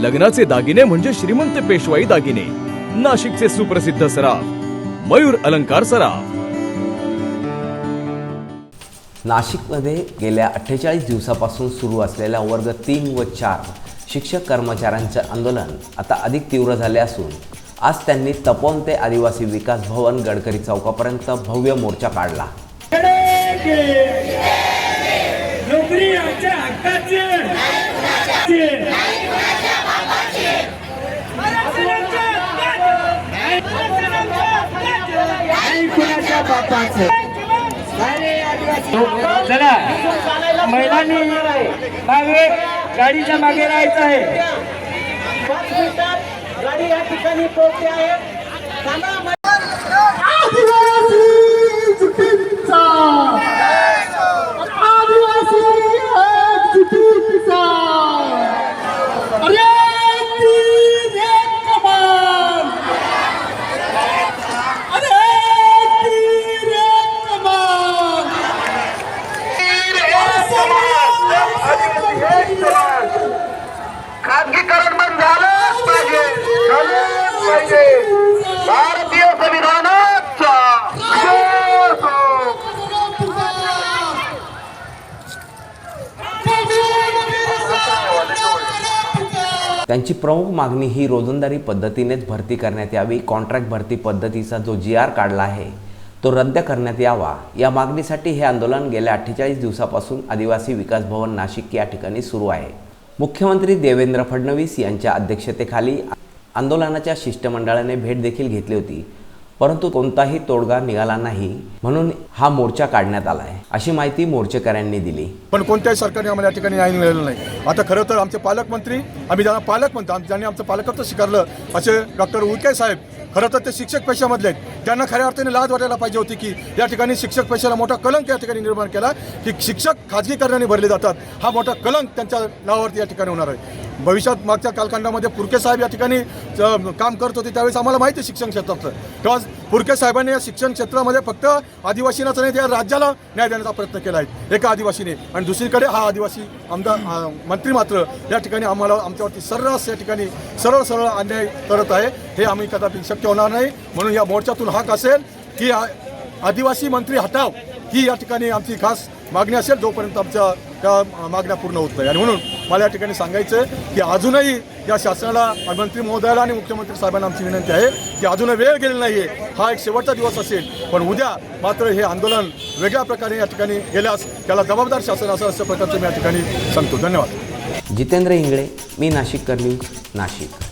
लग्नाचे दागिने म्हणजे श्रीमंत पेशवाई दागिने. नाशिकचे सुप्रसिद्ध सराफ मयूर अलंकार सराफ. नाशिकमध्ये गेल्या अठ्ठेचाळीस दिवसापासून सुरू असलेल्या वर्ग तीन व चार शिक्षक कर्मचाऱ्यांचे आंदोलन आता अधिक तीव्र झाले असून आज त्यांनी तपोवन ते आदिवासी विकास भवन गडकरी चौकापर्यंत भव्य मोर्चा काढला. नोकरी आमच्या हक्काची नाही कुणाच्या चला. महिलांनी मागे गाडीच्या मागे राहायचं आहे. पाच मिनिटात गाडी या ठिकाणी पोहोचते आहे. त्यांची प्रमुख मागणी ही रोजंदारी पद्धतीनेच भरती करण्यात यावी. कॉन्ट्रॅक्ट भरती पद्धतीचा जो जी आर काढला आहे तो रद्द करण्यात यावा. या मागणीसाठी हे आंदोलन गेल्या अठ्ठेचाळीस दिवसापासून आदिवासी विकास भवन नाशिक या ठिकाणी सुरू आहे. मुख्यमंत्री देवेंद्र फडणवीस यांच्या अध्यक्षतेखाली आंदोलनाच्या शिष्टमंडळाने भेट देखील घेतली होती. परंतु कोणताही तोडगा निघाला नाही म्हणून हा मोर्चा काढण्यात आला आहे अशी माहिती मोर्चेकऱ्यांनी दिली. पण कोणत्याही सरकारने आम्हाला या ठिकाणी न्याय मिळालेला नाही. आता खरं तर आमचे पालकमंत्री आम्ही ज्यांना पालक म्हणतो ज्यांनी आमचं पालकत्व स्वीकारलं असे डॉक्टर उके साहेब खरं तर ते शिक्षक पेशामधले आहेत. त्यांना खऱ्या अर्थाने लाज वाटायला पाहिजे होती की या ठिकाणी शिक्षक पेशाला मोठा कलंक या ठिकाणी निर्माण केला की शिक्षक खाजगीकरणाने भरले जातात. हा मोठा कलंक त्यांच्या नावावरती या ठिकाणी होणार आहे. भविष्यात मागच्या कालखंडामध्ये पुरके साहेब या ठिकाणी काम करत होते त्यावेळेस आम्हाला माहिती आहे शिक्षण क्षेत्रातलं तेव्हा पुरके साहेबांनी या शिक्षण क्षेत्रामध्ये फक्त आदिवासींनाच नाही त्या राज्याला न्याय देण्याचा प्रयत्न केला आहे. एका आदिवासीने. आणि दुसरीकडे हा आदिवासी आमदार मंत्री मात्र या ठिकाणी आम्हाला आमच्यावरती सर्रास या ठिकाणी सरळ सरळ अन्याय करत आहे. हे आम्ही कदापि शक्य होणार नाही. म्हणून या मोर्चातून हाक असेल की आ- आदिवासी मंत्री हटाव ही या ठिकाणी आमची खास मागणी असेल. जोपर्यंत आमच्या त्या मागण्या पूर्ण होत नाही. आणि म्हणून मला या ठिकाणी सांगायचं आहे की अजूनही या शासनाला मंत्री महोदयाला आणि मुख्यमंत्री साहेबांना आमची विनंती आहे की अजून वेळ गेलेला नाही आहे हा एक शेवटचा दिवस असेल पण उद्या मात्र हे आंदोलन वेगळ्या प्रकारे या ठिकाणी गेल्यास त्याला जबाबदार शासन असं असं प्रकारचं मी या ठिकाणी सांगतो. धन्यवाद. जितेंद्र इंगळे मी नाशिक करली नाशिक.